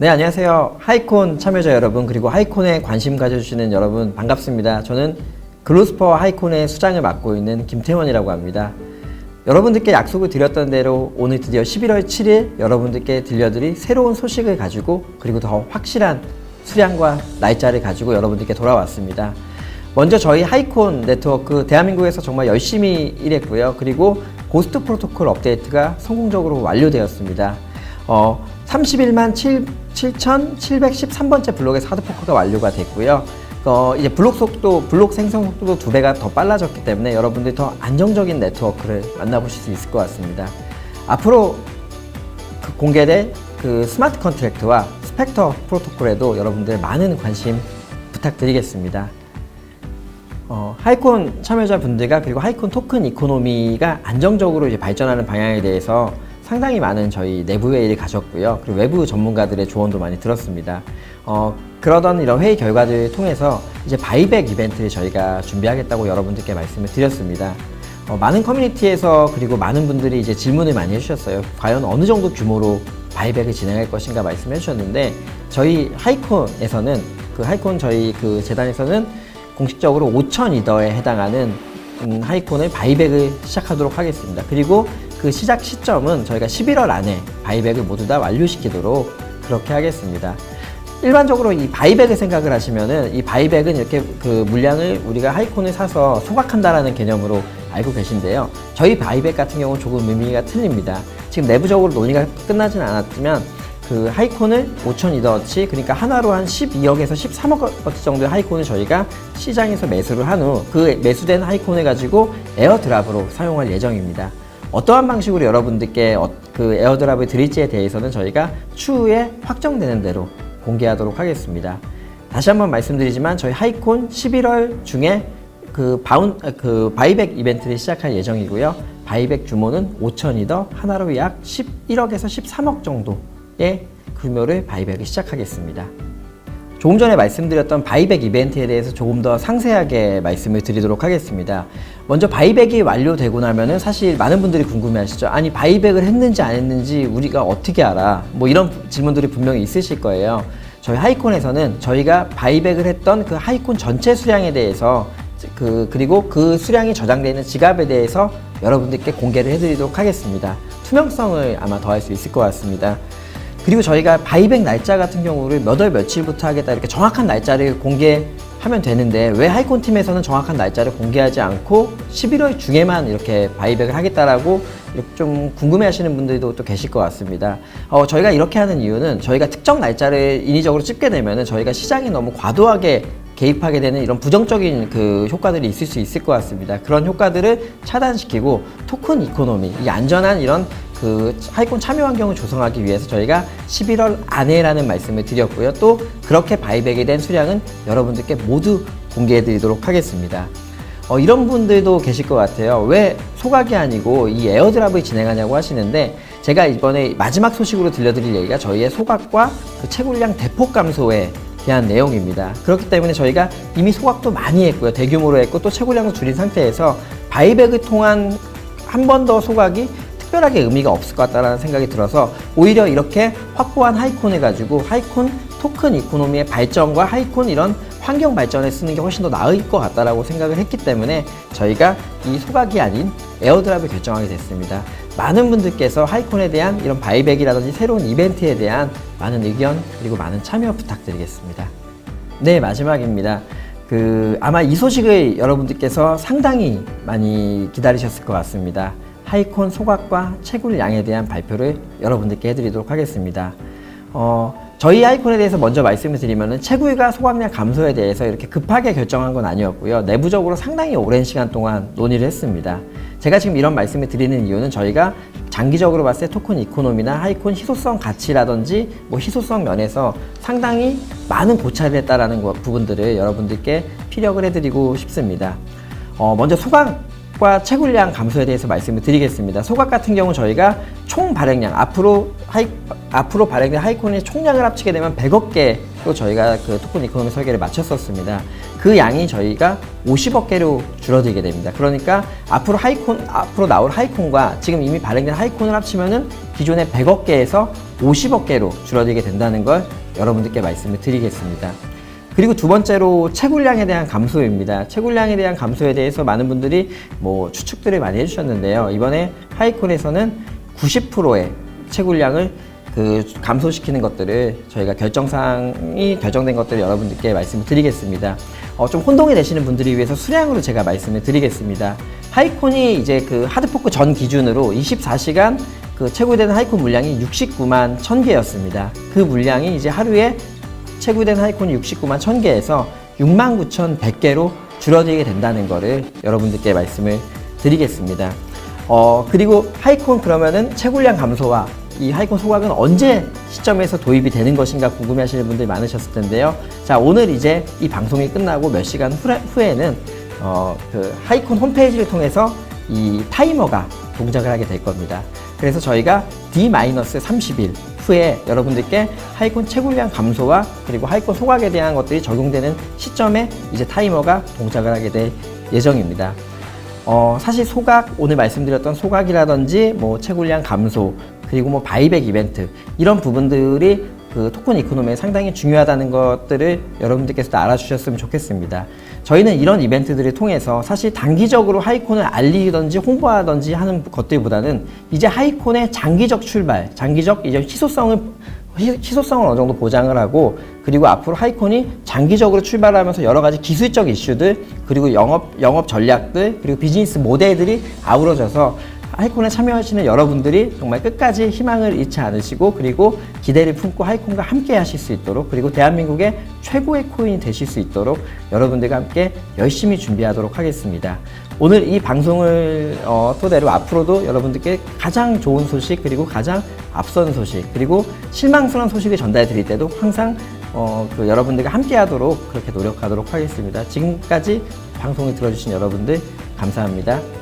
네, 안녕하세요. 하이콘 참여자 여러분, 그리고 하이콘에 관심 가져주시는 여러분, 반갑습니다. 저는 글로스퍼 하이콘의 수장을 맡고 있는 김태원이라고 합니다. 여러분들께 약속을 드렸던 대로 오늘 드디어 11월 7일 여러분들께 들려드릴 새로운 소식을 가지고 그리고 더 확실한 수량과 날짜를 가지고 여러분들께 돌아왔습니다. 먼저 저희 하이콘 네트워크 대한민국에서 정말 열심히 일했고요. 그리고 고스트 프로토콜 업데이트가 성공적으로 완료되었습니다. 어, 31만 7, 7,713번째 블록에서 하드포크가 완료가 됐고요. 어, 이제 블록 속도, 블록 생성 속도도 두 배가 더 빨라졌기 때문에 여러분들이 더 안정적인 네트워크를 만나보실 수 있을 것 같습니다. 앞으로 그 공개될 그 스마트 컨트랙트와 스펙터 프로토콜에도 여러분들 많은 관심 부탁드리겠습니다. 어, 하이콘 참여자 분들과 그리고 하이콘 토큰 이코노미가 안정적으로 이제 발전하는 방향에 대해서 상당히 많은 저희 내부 회의를 가졌고요. 그리고 외부 전문가들의 조언도 많이 들었습니다. 어, 그러던 이런 회의 결과들을 통해서 이제 바이백 이벤트를 저희가 준비하겠다고 여러분들께 말씀을 드렸습니다. 어, 많은 커뮤니티에서 그리고 많은 분들이 이제 질문을 많이 해주셨어요. 과연 어느 정도 규모로 바이백을 진행할 것인가 말씀해 주셨는데 저희 하이콘에서는 그 하이콘 저희 그 재단에서는 공식적으로 5천 이더에 해당하는 음, 하이콘의 바이백을 시작하도록 하겠습니다. 그리고 그 시작 시점은 저희가 11월 안에 바이백을 모두 다 완료시키도록 그렇게 하겠습니다. 일반적으로 이 바이백을 생각을 하시면은 이 바이백은 이렇게 그 물량을 우리가 하이콘을 사서 소각한다라는 개념으로 알고 계신데요. 저희 바이백 같은 경우는 조금 의미가 틀립니다. 지금 내부적으로 논의가 끝나진 않았지만 그 하이콘을 5,000이더치 그러니까 하나로 한 12억에서 13억 어치 정도의 하이콘을 저희가 시장에서 매수를 한 후 그 매수된 하이콘을 가지고 에어드랍으로 사용할 예정입니다. 어떠한 방식으로 여러분들께 어- 그 에어드랍을 드릴지에 대해서는 저희가 추후에 확정되는 대로 공개하도록 하겠습니다. 다시 한번 말씀드리지만 저희 하이콘 11월 중에 그 바운 그 바이백 이벤트를 시작할 예정이고요. 바이백 규모는 5천이더 하나로 약 11억에서 13억 정도 의 규모를 바이백을 시작하겠습니다. 조금 전에 말씀드렸던 바이백 이벤트에 대해서 조금 더 상세하게 말씀을 드리도록 하겠습니다. 먼저 바이백이 완료되고 나면은 사실 많은 분들이 궁금해 하시죠. 아니, 바이백을 했는지 안 했는지 우리가 어떻게 알아? 뭐 이런 질문들이 분명히 있으실 거예요. 저희 하이콘에서는 저희가 바이백을 했던 그 하이콘 전체 수량에 대해서 그, 그리고 그 수량이 저장되어 있는 지갑에 대해서 여러분들께 공개를 해드리도록 하겠습니다. 투명성을 아마 더할 수 있을 것 같습니다. 그리고 저희가 바이백 날짜 같은 경우를 몇 월 며칠부터 하겠다 이렇게 정확한 날짜를 공개하면 되는데 왜 하이콘 팀에서는 정확한 날짜를 공개하지 않고 11월 중에만 이렇게 바이백을 하겠다라고 이렇게 좀 궁금해하시는 분들도 또 계실 것 같습니다. 어, 저희가 이렇게 하는 이유는 저희가 특정 날짜를 인위적으로 찍게 되면은 저희가 시장이 너무 과도하게 개입하게 되는 이런 부정적인 그 효과들이 있을 수 있을 것 같습니다. 그런 효과들을 차단시키고 토큰 이코노미, 이 안전한 이런 그 하이콘 참여 환경을 조성하기 위해서 저희가 11월 안에라는 말씀을 드렸고요. 또 그렇게 바이백이 된 수량은 여러분들께 모두 공개해 드리도록 하겠습니다. 어, 이런 분들도 계실 것 같아요. 왜 소각이 아니고 이 에어드랍을 진행하냐고 하시는데 제가 이번에 마지막 소식으로 들려드릴 얘기가 저희의 소각과 그 채굴량 대폭 감소에 대한 내용입니다. 그렇기 때문에 저희가 이미 소각도 많이 했고요. 대규모로 했고 또 채굴량도 줄인 상태에서 바이백을 통한 한 번 더 소각이 특별하게 의미가 없을 것 같다는 생각이 들어서 오히려 이렇게 확보한 하이콘을 가지고 하이콘 토큰 이코노미의 발전과 하이콘 이런 환경 발전에 쓰는 게 훨씬 더 나을 것 같다라고 생각을 했기 때문에 저희가 이 소각이 아닌 에어드랍을 결정하게 됐습니다. 많은 분들께서 하이콘에 대한 이런 바이백이라든지 새로운 이벤트에 대한 많은 의견 그리고 많은 참여 부탁드리겠습니다. 네, 마지막입니다. 그 아마 이 소식을 여러분들께서 상당히 많이 기다리셨을 것 같습니다. 하이콘 소각과 채굴량에 대한 발표를 여러분들께 해드리도록 하겠습니다. 어, 저희 하이콘에 대해서 먼저 말씀을 드리면은 채굴과 소각량 감소에 대해서 이렇게 급하게 결정한 건 아니었고요. 내부적으로 상당히 오랜 시간 동안 논의를 했습니다. 제가 지금 이런 말씀을 드리는 이유는 저희가 장기적으로 봤을 때 토큰 이코노미나 하이콘 희소성 가치라든지 뭐 희소성 면에서 상당히 많은 고찰을 했다라는 거- 부분들을 여러분들께 피력을 해드리고 싶습니다. 어, 먼저 소각 과 채굴량 감소에 대해서 말씀을 드리겠습니다. 소각 같은 경우 저희가 총 발행량 앞으로 하이, 앞으로 발행된 하이콘의 총량을 합치게 되면 100억 개또 저희가 그 토큰 이코노미 설계를 마쳤었습니다. 그 양이 저희가 50억 개로 줄어들게 됩니다. 그러니까 앞으로 하이콘 앞으로 나올 하이콘과 지금 이미 발행된 하이콘을 합치면은 기존의 100억 개에서 50억 개로 줄어들게 된다는 걸 여러분들께 말씀을 드리겠습니다. 그리고 두 번째로 채굴량에 대한 감소입니다. 채굴량에 대한 감소에 대해서 많은 분들이 뭐 추측들을 많이 해주셨는데요. 이번에 하이콘에서는 90%의 채굴량을 그 감소시키는 것들을 저희가 결정사항이 결정된 것들을 여러분들께 말씀을 드리겠습니다. 어, 좀 혼동이 되시는 분들을 위해서 수량으로 제가 말씀을 드리겠습니다. 하이콘이 이제 그 하드포크 전 기준으로 24시간 그 채굴되는 하이콘 물량이 69만 1000개였습니다. 그 물량이 이제 하루에 채굴된 하이콘이 69만 1000개에서 6만 9,100개로 줄어들게 된다는 거를 여러분들께 말씀을 드리겠습니다. 어, 그리고 하이콘 그러면은 채굴량 감소와 이 하이콘 소각은 언제 시점에서 도입이 되는 것인가 궁금해 하시는 분들이 많으셨을 텐데요. 자, 오늘 이제 이 방송이 끝나고 몇 시간 후에, 후에 는 어, 그 하이콘 홈페이지를 통해서 이 타이머가 동작을 하게 될 겁니다. 그래서 저희가 D-30일 후에 여러분들께 하이콘 채굴량 감소와 그리고 하이콘 소각에 대한 것들이 적용되는 시점에 이제 타이머가 동작을 하게 될 예정입니다. 어, 사실 소각, 오늘 말씀드렸던 소각이라든지 뭐 채굴량 감소, 그리고 뭐 바이백 이벤트, 이런 부분들이 그 토큰 이코노미에 상당히 중요하다는 것들을 여러분들께서도 알아주셨으면 좋겠습니다. 저희는 이런 이벤트들을 통해서 사실 단기적으로 하이콘을 알리든지 홍보하든지 하는 것들보다는 이제 하이콘의 장기적 출발, 장기적 이제 희소성을 희- 희소성을 어느 정도 보장을 하고 그리고 앞으로 하이콘이 장기적으로 출발하면서 여러 가지 기술적 이슈들 그리고 영업 영업 전략들 그리고 비즈니스 모델들이 아우러져서 하이콘에 참여하시는 여러분들이 정말 끝까지 희망을 잃지 않으시고 그리고 기대를 품고 하이콘과 함께 하실 수 있도록 그리고 대한민국의 최고의 코인이 되실 수 있도록 여러분들과 함께 열심히 준비하도록 하겠습니다. 오늘 이 방송을 어, 토대로 앞으로도 여러분들께 가장 좋은 소식 그리고 가장 앞선 소식 그리고 실망스러운 소식을 전달해 드릴 때도 항상 어, 그 여러분들과 함께 하도록 그렇게 노력하도록 하겠습니다. 지금까지 방송을 들어주신 여러분들 감사합니다.